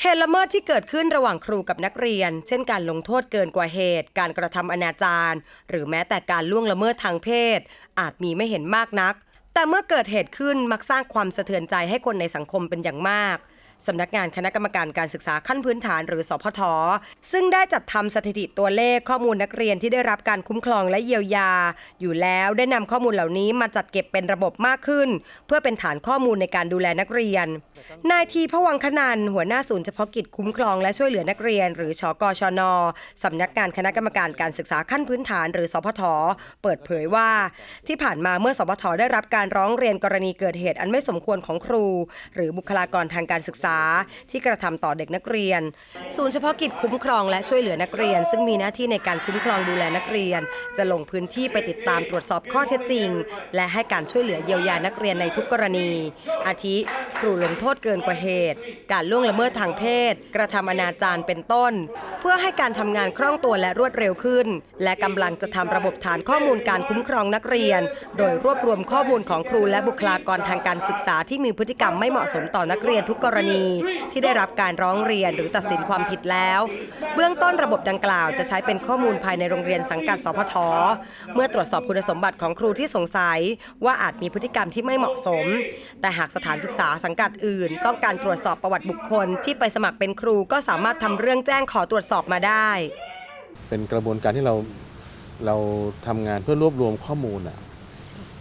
เหตุละเมิดที่เกิดขึ้นระหว่างครูกับนักเรียน เช่นการลงโทษเกินกว่าเหตุ การกระทำอนาจารหรือแม้แต่การล่วงละเมิดทางเพศ อาจมีไม่เห็นมากนัก แต่เมื่อเกิดเหตุขึ้นมักสร้างความสะเทือนใจให้คนในสังคมเป็นอย่างมากสำนักงานคณะกรรมการการศึกษาขั้นพื้นฐานหรือสพท ซึ่งได้จัดทำสถิติตัวเลขข้อมูลนักเรียนที่ได้รับการคุ้มครองและเยียวยา อยู่แล้วได้นำข้อมูลเหล่านี้มาจัดเก็บเป็นระบบมากขึ้น เพื่อเป็นฐานข้อมูลในการดูแลนักเรียน นายทีพวังคนันหัวหน้าศูนย์เฉพาะกิจคุ้มครองและช่วยเหลือนักเรียน หรือชกชน สำนักงานคณะกรรมการการศึกษาขั้นพื้นฐานหรือสพท เปิดเผยว่า ที่ผ่านมาเมื่อสพทได้รับการร้องเรียนกรณีเกิดเหตุอันไม่สมควรของครู หรือบุคลากรทางการศึกษา ที่กระทำต่อเด็กนักเรียน ศูนย์เฉพาะกิจคุ้มครองและช่วยเหลือนักเรียน ซึ่งมีหน้าที่ในการคุ้มครองดูแลนักเรียน จะลงพื้นที่ไปติดตามตรวจสอบข้อเท็จจริง และให้การช่วยเหลือเยียวยานักเรียนในทุกกรณี อาทิ ครูลงโทษเกินกว่าเหตุ การล่วงละเมิดทางเพศ กระทำอนาจารเป็นต้น เพื่อให้การทำงานคล่องตัวและรวดเร็วขึ้น และกำลังจะทำระบบฐานข้อมูลการคุ้มครองนักเรียน โดยรวบรวมข้อมูลของครูและบุคลากรทางการศึกษาที่มีพฤติกรรมไม่เหมาะสมต่อนักเรียนทุกกรณี ที่ได้รับการร้องเรียนหรือตัดสินความผิดแล้ว เบื้องต้นระบบดังกล่าวจะใช้เป็นข้อมูลภายในโรงเรียนสังกัดสพท เมื่อตรวจสอบคุณสมบัติของครูที่สงสัย ว่าอาจมีพฤติกรรมที่ไม่เหมาะสม แต่หากสถานศึกษาสังกัดอื่นต้องการตรวจสอบประวัติบุคคล ที่ไปสมัครเป็นครูก็สามารถทำเรื่องแจ้งขอตรวจสอบมาได้ เป็นกระบวนการที่เราเราทำงานเพื่อรวบรวมข้อมูลอะ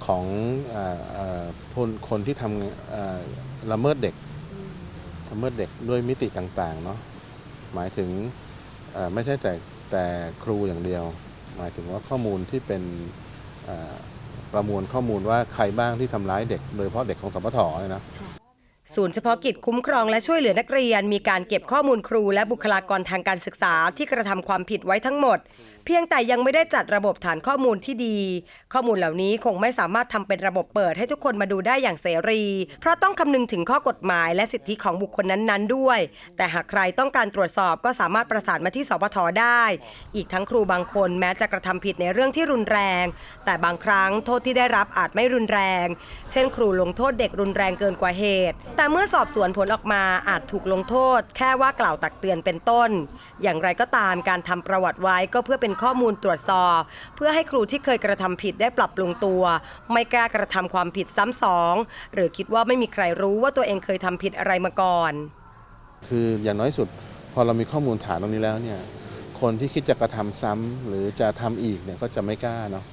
ของเออเอ่อคนคนที่ทำเอ่อละเมิดเด็กละเมิดเด็กด้วยมิติต่างๆเนาะหมายถึงเอ่อไม่ใช่แต่แต่ครูอย่างเดียว หมายถึงว่าข้อมูลที่เป็นเอ่อประมวลข้อมูลว่าใครบ้างที่ทำร้ายเด็ก โดยเฉพาะเด็กของสปทเนี่ยนะ ศูนย์เฉพาะกิจคุ้มครองและช่วยเหลือนักเรียน มีการเก็บข้อมูลครูและบุคลากรทางการศึกษาที่กระทำความผิดไว้ทั้งหมด เพียงแต่ยังไม่ได้จัดระบบฐานข้อมูลที่ดี ข้อมูลเหล่านี้คงไม่สามารถทำเป็นระบบเปิดให้ทุกคนมาดูได้อย่างเสรี เพราะต้องคำนึงถึงข้อกฎหมายและสิทธิของบุคคลนั้นๆ ด้วย แต่หากใครต้องการตรวจสอบก็สามารถประสานมาที่สพทได้ อีกทั้งครูบางคนแม้จะกระทำผิดในเรื่องที่รุนแรง แต่บางครั้งโทษที่ได้รับอาจไม่รุนแรง เช่น ครูลงโทษเด็กรุนแรงเกินกว่าเหตุแต่เมื่อสอบสวนผลออกมาอาจถูกลงโทษ แค่ว่ากล่าวตักเตือนเป็นต้น อย่างไรก็ตามการทำประวัติไว้ก็เพื่อเป็นข้อมูลตรวจสอบ เพื่อให้ครูที่เคยกระทำผิดได้ปรับปรุงตัว ไม่กล้ากระทำความผิดซ้ำสองหรือคิดว่าไม่มีใครรู้ว่าตัวเองเคยทำผิดอะไรมาก่อน คืออย่างน้อยสุด พอเรามีข้อมูลฐานตรงนี้แล้วเนี่ยคนที่คิดจะกระทำซ้ำหรือจะทำอีกเนี่ยก็จะไม่กล้าเนาะ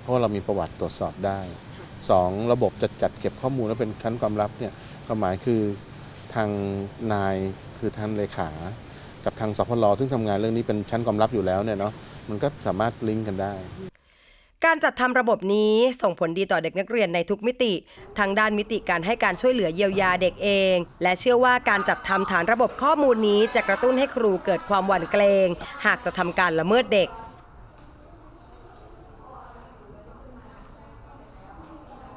เพราะว่าเรามีประวัติตรวจสอบได้สองระบบจะจัดเก็บข้อมูลแล้วเป็นชั้นความลับเนี่ย ความหมายคือทางนายคือท่านเลขา กับทางสพลซึ่งทำงานเรื่องนี้เป็นชั้นความลับอยู่แล้วเนี่ยเนาะมันก็สามารถลิงก์กันได้ การจัดทำระบบนี้ส่งผลดีต่อเด็กนักเรียนในทุกมิติทั้งด้านมิติการให้การช่วยเหลือเยียวยาเด็กเอง และเชื่อว่าการจัดทำฐานระบบข้อมูลนี้จะกระตุ้นให้ครูเกิดความหวั่นเกรง หากจะทำการละเมิดเด็ก